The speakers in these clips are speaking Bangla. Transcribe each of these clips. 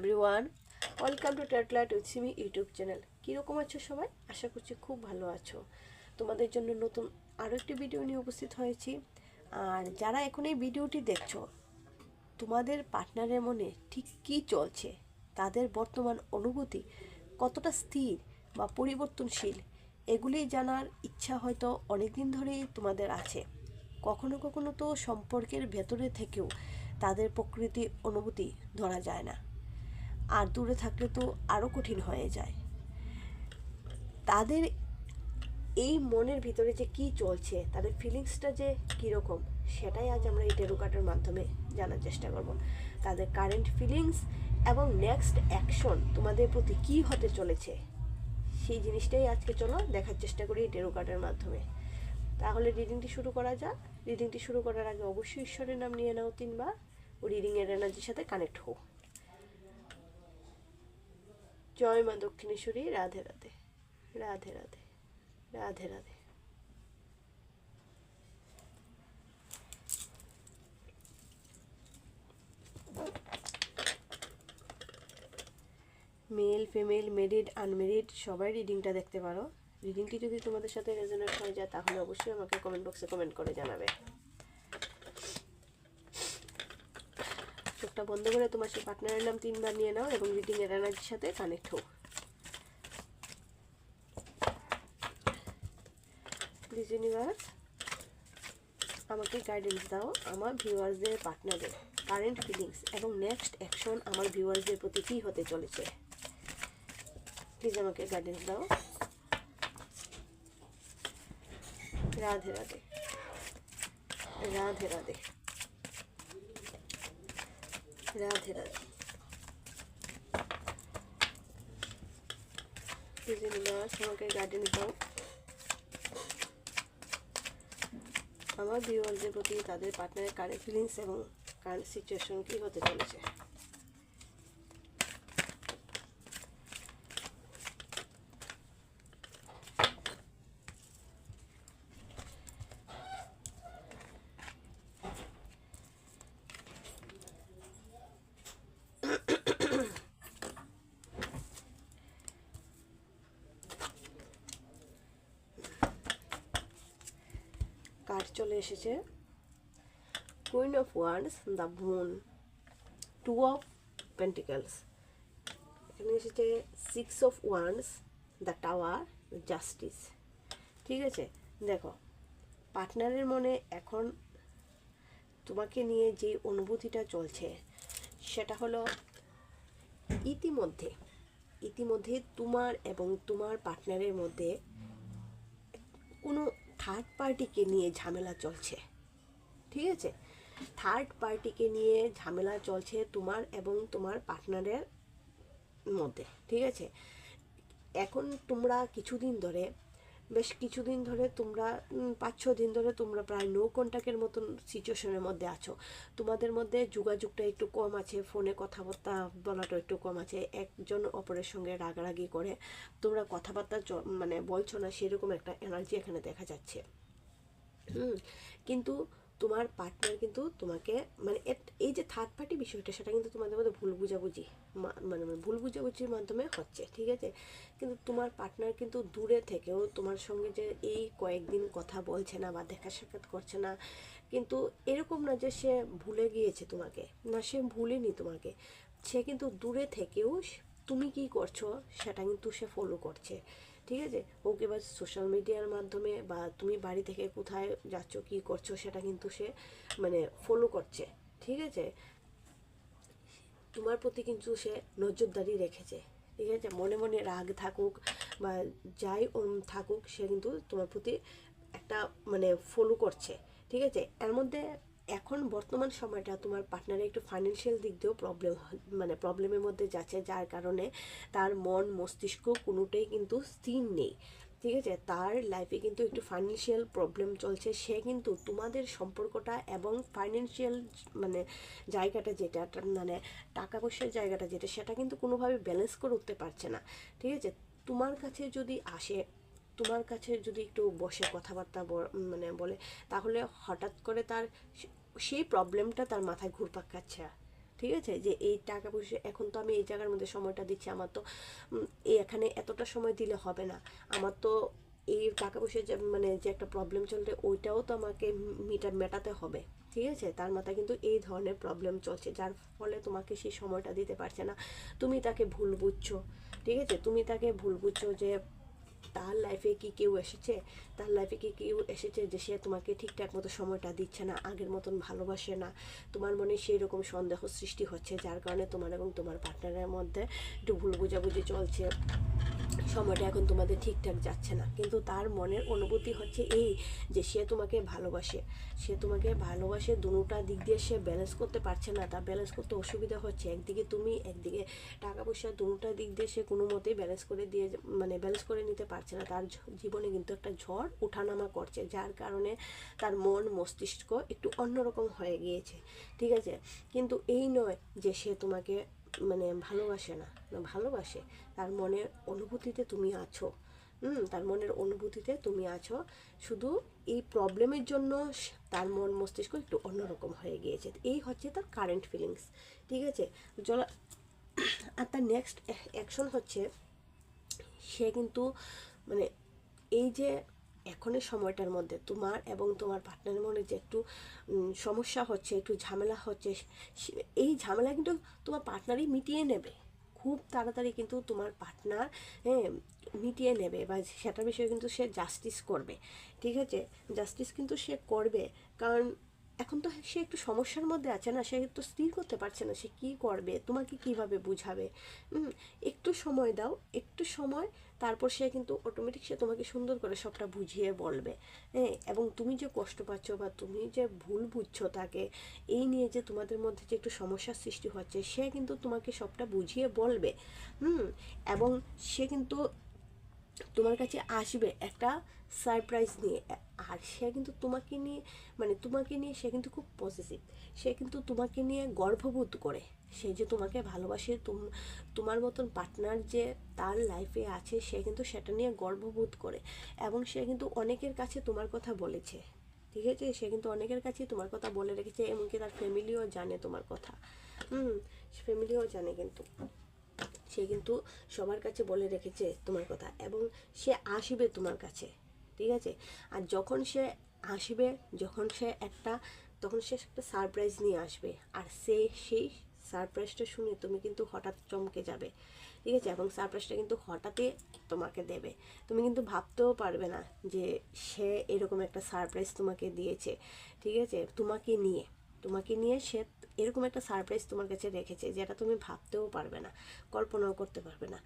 এভরিওয়ান ওয়েলকাম টু টেটলাট উৎসিমি ইউটিউব চ্যানেল কীরকম আছো সবাই? আশা করছি খুব ভালো আছো। তোমাদের জন্য নতুন আরও একটি ভিডিও নিয়ে উপস্থিত হয়েছি। আর যারা এখন এই ভিডিওটি দেখছ, তোমাদের পার্টনারের মনে ঠিক কী চলছে? তাদের বর্তমান অনুভূতি কতটা স্থির বা পরিবর্তনশীল? এগুলি জানার ইচ্ছা হয়তো অনেক দিন ধরেই তোমাদের আছে। কখনো কখনো তো সম্পর্কের ভেতরে থেকেও তাদের প্রকৃতি অনুভূতি ধরা যায় না। আর দূরে থাকলে তো আরও কঠিন হয়ে যায়। তাদের এই মনের ভিতরে যে কি চলছে, তাদের ফিলিংসটা যে কীরকম, সেটাই আজ আমরা এই টেরো কার্ডের মাধ্যমে জানার চেষ্টা করব। তাদের কারেন্ট ফিলিংস এবং নেক্সট অ্যাকশন তোমাদের প্রতি কি হতে চলেছে, সেই জিনিসটাই আজকে চলো দেখার চেষ্টা করি এই টেরো কার্ডের মাধ্যমে। তাহলে রিডিংটি শুরু করা যাক। রিডিংটি শুরু করার আগে অবশ্যই ঈশ্বরের নাম নিয়ে নাও তিনবার। ও রিডিংয়ের এনার্জির সাথে কানেক্ট হো জয় মা Dakshineshwari, Radhe Radhe. Radhe Radhe. Radhe Radhe. Male, female, married, unmarried, সবাই রিডিংটা দেখতে পারো। রিডিংটি যদি তোমাদের সাথে রেজনেট হয়ে যায়, তাহলে অবশ্যই আমাকে কমেন্ট বক্সে কমেন্ট করে জানাবে। চোখটা বন্ধ করে তোমার সেই পার্টনারের নাম তিনবার নিয়ে নাও এবং রিডিং এর এনার্জির সাথে কানেক্ট হোক প্লিজ ইউনিভার্স আমাকে গাইডেন্স দাও আমার ভিউয়ার্সদের পার্টনারের কারেন্ট ফিলিংস এবং নেক্সট অ্যাকশন আমার ভিউয়ার্সদের প্রতি কী হতে চলেছে। প্লিজ আমাকে গাইডেন্স দাও। রাধে রাধে। রাধে রাধে। রাধে রাধে। আমাকে গাইডেন্স দাও আমার ভিউয়ারদের প্রতি তাদের পার্টনারের কারেন্ট ফিলিংস এবং কারেন্ট সিচুয়েশন কী হতে চলেছে? চলে এসেছে। Queen of wands the moon two of pentacles এখানে এসেছে six of wands the tower justice ঠিক আছে? দেখো পার্টনারের মনে এখন তোমাকে নিয়ে যে অনুভূতিটা চলছে, সেটা হলো ইতিমধ্যে ইতিমধ্যে তোমার এবং তোমার পার্টনারের মধ্যে কোনো থার্ড পার্টিকে নিয়ে ঝামেলা চলছে। ঠিক আছে? থার্ড পার্টিকে নিয়ে ঝামেলা চলছে তোমার এবং তোমার পার্টনারের মধ্যে। ঠিক আছে? এখন তোমরা কিছুদিন ধরে বেশ কিছুদিন ধরে তোমরা পাঁচ ছ দিন ধরে তোমরা প্রায় নো কন্ট্যাক্টের মতন সিচুয়েশনের মধ্যে আছো। তোমাদের মধ্যে যোগাযোগটা একটু কম আছে ফোনে কথাবার্তা বলাটা একটু কম আছে, একজন অপরের সঙ্গে রাগারাগি করে তোমরা কথাবার্তা মানে বলছো না, সেরকম একটা এনার্জি এখানে দেখা যাচ্ছে। কিন্তু তোমার পার্টনার কিন্তু তোমাকে মানে এই যে থার্ড পার্টি বিষয়টা, সেটা কিন্তু তোমাদের মধ্যে ভুল বুঝাবুঝি মা- মানে ভুল বুঝাবুঝির মাধ্যমে হচ্ছে, ঠিক আছে? কিন্তু তোমার পার্টনার কিন্তু দূরে থেকেও তোমার সঙ্গে যে এই কয়েকদিন কথা বলছে না বা দেখা সাক্ষাৎ করছে না, কিন্তু এরকম না যে সে ভুলে গিয়েছে তোমাকে, না সে ভুলেনি তোমাকে, সে কিন্তু দূরে থেকেও তুমি কি করছ, সেটা কিন্তু সে ফলো করছে। ঠিক আছে? ওকে বা সোশ্যাল মিডিয়ার মাধ্যমে বা তুমি বাড়ি থেকে কোথায় যাচ্ছ, কি করছ সেটা কিন্তু সে মানে ফলো করছে, ঠিক আছে? তোমার প্রতি কিন্তু সে নজরদারি রেখেছে, ঠিক আছে? মনে মনে রাগ থাকুক বা যাই থাকুক, সে কিন্তু তোমার প্রতি একটা মানে ফলো করছে, ঠিক আছে? এর মধ্যে এখন বর্তমান সময়টা তোমার পার্টনারের একটু ফাইন্যান্সিয়াল দিক দিয়েও প্রবলেম মানে প্রবলেমের মধ্যে যাচ্ছে, যার কারণে তার মন, মস্তিষ্ক কোনোটাই কিন্তু স্থির নেই। ঠিক আছে? তার লাইফে কিন্তু একটু ফাইন্যান্সিয়াল প্রবলেম চলছে। সে কিন্তু তোমাদের সম্পর্কটা এবং ফাইন্যান্সিয়াল মানে জায়গাটা যেটা মানে টাকা পয়সার জায়গাটা যেটা, সেটা কিন্তু কোনোভাবে ব্যালেন্স করে উঠতে পারছে না। ঠিক আছে? তোমার কাছে যদি আসে, তোমার কাছে যদি একটু বসে কথাবার্তা মানে বলে, তাহলে হঠাৎ করে তার সেই প্রবলেমটা তার মাথায় ঘুরপাক খাচ্ছে। ঠিক আছে? যে এই টাকা পয়সা, এখন তো আমি এই জায়গার মধ্যে সময়টা দিচ্ছি, আমার তো এখানে এতটা সময় দিলে হবে না। আমার তো এই টাকা পয়সা যে মানে যে একটা প্রবলেম চলছে ওইটাও তো আমাকে মিটা, মেটাতে হবে। ঠিক আছে? তার মাথায় কিন্তু এই ধরনের প্রবলেম চলছে, যার ফলে তোমাকে সেই সময়টা দিতে পারছে না। তুমি তাকে ভুল বুঝছ। ঠিক আছে? তুমি তাকে ভুল বুঝছ যে তার লাইফে কি কেউ এসেছে? তার লাইফে কি কেউ এসেছে যে সে তোমাকে ঠিকঠাক মতো সময়টা দিচ্ছে না, আগের মতন ভালোবাসে না? তোমার মনে সেই রকম সন্দেহ সৃষ্টি হচ্ছে, যার কারণে তোমার এবং তোমার পার্টনারের মধ্যে একটু ভুল বোঝাবুঝি চলছে। সময়টা এখন তোমাদের ঠিকঠাক যাচ্ছে না। কিন্তু তার মনের অনুভূতি হচ্ছে এই যে সে তোমাকে ভালোবাসে। সে তোমাকে ভালোবাসে, দুটা দিক দিয়ে সে ব্যালেন্স করতে পারছে না। তার ব্যালেন্স করতে অসুবিধা হচ্ছে। একদিকে তুমি, একদিকে টাকা পয়সা দুটা দিক দিয়ে সে কোনো মতেই ব্যালেন্স করে দিয়ে মানে ব্যালেন্স করে নিতে পারছে না। তার জীবনে কিন্তু একটা ঝড় ওঠানামা করছে, যার কারণে তার মন মস্তিষ্ক একটু অন্যরকম হয়ে গিয়েছে। ঠিক আছে? কিন্তু এই নয় যে সে তোমাকে মানে ভালোবাসে না ভালোবাসে, তার মনের অনুভূতিতে তুমি আছো। হুম, তার মনের অনুভূতিতে তুমি আছো। শুধু এই প্রবলেমের জন্য তার মন মস্তিষ্ক একটু অন্যরকম হয়ে গিয়েছে। এই হচ্ছে তার কারেন্ট ফিলিংস ঠিক আছে? জল আর তার নেক্সট অ্যাকশন হচ্ছে, সে কিন্তু মানে এই যে এখনের সময়টার মধ্যে তোমার এবং তোমার পার্টনারের মধ্যে যে একটু সমস্যা হচ্ছে, একটু ঝামেলা হচ্ছে এই ঝামেলা কিন্তু তোমার পার্টনারই মিটিয়ে নেবে। খুব তাড়াতাড়ি কিন্তু তোমার পার্টনার হ্যাঁ মিটিয়ে নেবে বা সেটার বিষয়ে কিন্তু সে জাস্টিস করবে। ঠিক আছে? জাস্টিস কিন্তু সে করবে, কারণ এখন তো সে একটু সমস্যার মধ্যে আছে না, সে তো স্থির করতে পারছে না, সে কি করবে, তোমাকে কীভাবে বুঝাবে? একটু সময় দাও, একটু সময় তারপর সে কিন্তু অটোমেটিক সে তোমাকে সুন্দর করে সবটা বুঝিয়ে বলবে। হ্যাঁ এবং তুমি যে কষ্ট পাচ্ছ বা তুমি যে ভুল বুঝছ তাকে, এই নিয়ে যে তোমাদের মধ্যে যে একটু সমস্যার সৃষ্টি হচ্ছে, সে কিন্তু তোমাকে সবটা বুঝিয়ে বলবে। হুম, এবং সে কিন্তু তোমার কাছে আসবে একটা সারপ্রাইজ নিয়ে। আর সে কিন্তু তোমাকে নিয়ে মানে তোমাকে নিয়ে সে কিন্তু খুব পজিটিভ সে কিন্তু তোমাকে নিয়ে গর্ববোধ করে। সে যে তোমাকে ভালোবাসে, তুম- তোমার মতন পার্টনার যে তার লাইফে আছে, সে কিন্তু সেটা নিয়ে গর্ববোধ করে। এবং সে কিন্তু অনেকের কাছে তোমার কথা বলেছে। ঠিক আছে? সে কিন্তু অনেকের কাছেই তোমার কথা বলে রেখেছে, এমনকি তার ফ্যামিলিও জানে তোমার কথা। হুম ফ্যামিলিও জানে কিন্তু। সে কিন্তু সবার কাছে বলে রেখেছে তোমার কথা। এবং সে আসবে তোমার কাছে। ঠিক আছে? আর যখন সে আসবে, যখন সে একটা, তখন সে একটা সারপ্রাইজ নিয়ে আসবে। আর সে সেই সারপ্রাইজটা শুনে তুমি কিন্তু হঠাৎ চমকে যাবে। ঠিক আছে? এবং সারপ্রাইজটা কিন্তু হঠাৎই তোমাকে দেবে। তুমি কিন্তু ভাবতেও পারবে না যে সে এরকম একটা সারপ্রাইজ তোমাকে দিয়েছে। ঠিক আছে? তোমাকে নিয়ে তোমাকে নিয়ে সে এরকম একটা সারপ্রাইজ তোমার কাছে রেখেছে যেটা তুমি ভাবতেও পারবে না, কল্পনাও করতে পারবে না।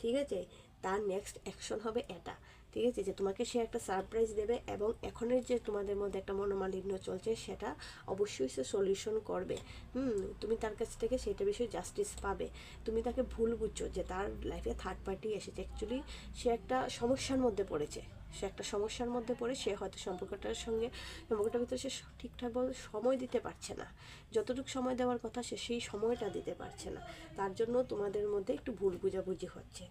ঠিক আছে? তার নেক্সট অ্যাকশন হবে এটা। ঠিক আছে? যে তোমাকে সে একটা সারপ্রাইজ দেবে এবং এখনের যে তোমাদের মধ্যে একটা মনোমালিন্য চলছে, সেটা অবশ্যই সে সলিউশন করবে। হুম, তুমি তার কাছ থেকে সেটা বিষয়ে জাস্টিস পাবে। তুমি তাকে ভুল বুঝছ যে তার লাইফে থার্ড পার্টি এসেছে। অ্যাকচুয়ালি সে একটা সমস্যার মধ্যে পড়েছে। সে একটা সমস্যার মধ্যে পড়ে, সে হয়তো সম্পর্কটার সঙ্গে, সম্পর্কটার ভিতরে সে ঠিকঠাকভাবে সময় দিতে পারছে না। যতটুকু সময় দেওয়ার কথা, সে সেই সময়টা দিতে পারছে না। তার জন্য তোমাদের মধ্যে একটু ভুল বুঝাবুঝি হচ্ছে।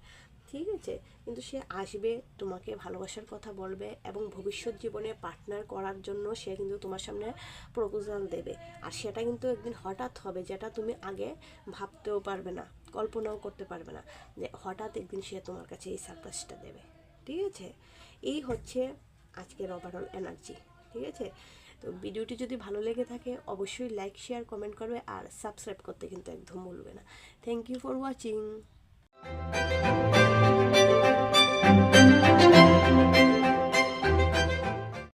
ঠিক আছে? কিন্তু সে আসবে, তোমাকে ভালোবাসার কথা বলবে এবং ভবিষ্যৎ জীবনে পার্টনার করার জন্য সে কিন্তু তোমার সামনে প্রপোজাল দেবে। আর সেটা কিন্তু একদিন হঠাৎ হবে যেটা তুমি আগে ভাবতেও পারবে না, কল্পনাও করতে পারবে না যে হঠাৎ একদিন সে তোমার কাছে এই সারপ্রাইজটা দেবে। ঠিক আছে? এই হচ্ছে আজকের ওভারঅল এনার্জি ঠিক আছে? তো ভিডিওটি যদি ভালো লেগে থাকে, অবশ্যই লাইক শেয়ার কমেন্ট করবে আর সাবস্ক্রাইব করতে কিন্তু একদম ভুলবে না। Thank you for watching